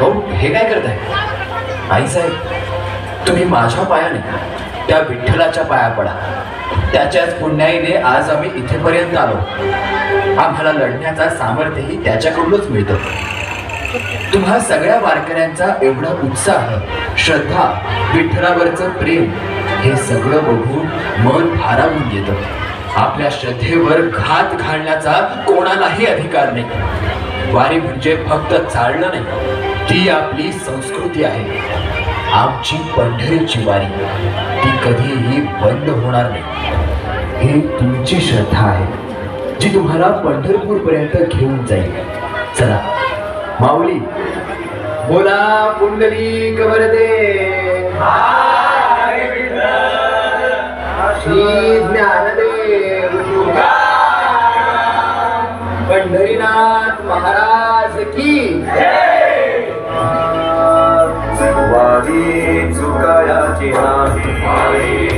हो हे काय करताय? आईसाहेब तुम्ही माझ्या पायाने त्या विठ्ठलाच्या पाया पडा. त्याच्याच पुण्याईने आज आम्ही इथेपर्यंत आलो. आम्हाला लढण्याचा सामर्थ्यही त्याच्याकडूनच मिळतं. तुम्हा सगळ्या वारकऱ्यांचा एवढा उत्साह श्रद्धा विठ्ठलावरचं प्रेम हे सगळं बघून मन भारावून येतं. आपल्या श्रद्धेवर घात घालण्याचा कोणालाही अधिकार नाही. वारी म्हणजे फक्त चालणं नाही ती आपली संस्कृती आहे. आमची पंढरीची वारी ती कधीही बंद होणार नाही. ही तुमची श्रद्धा आहे जी तुम्हाला पंढरपूर पर्यंत घेऊन जाईल. चला माऊली बोला पुंडली कवरदे श्री ज्ञानदेव पंढरीनाथ महाराज की चुकायाची नाही.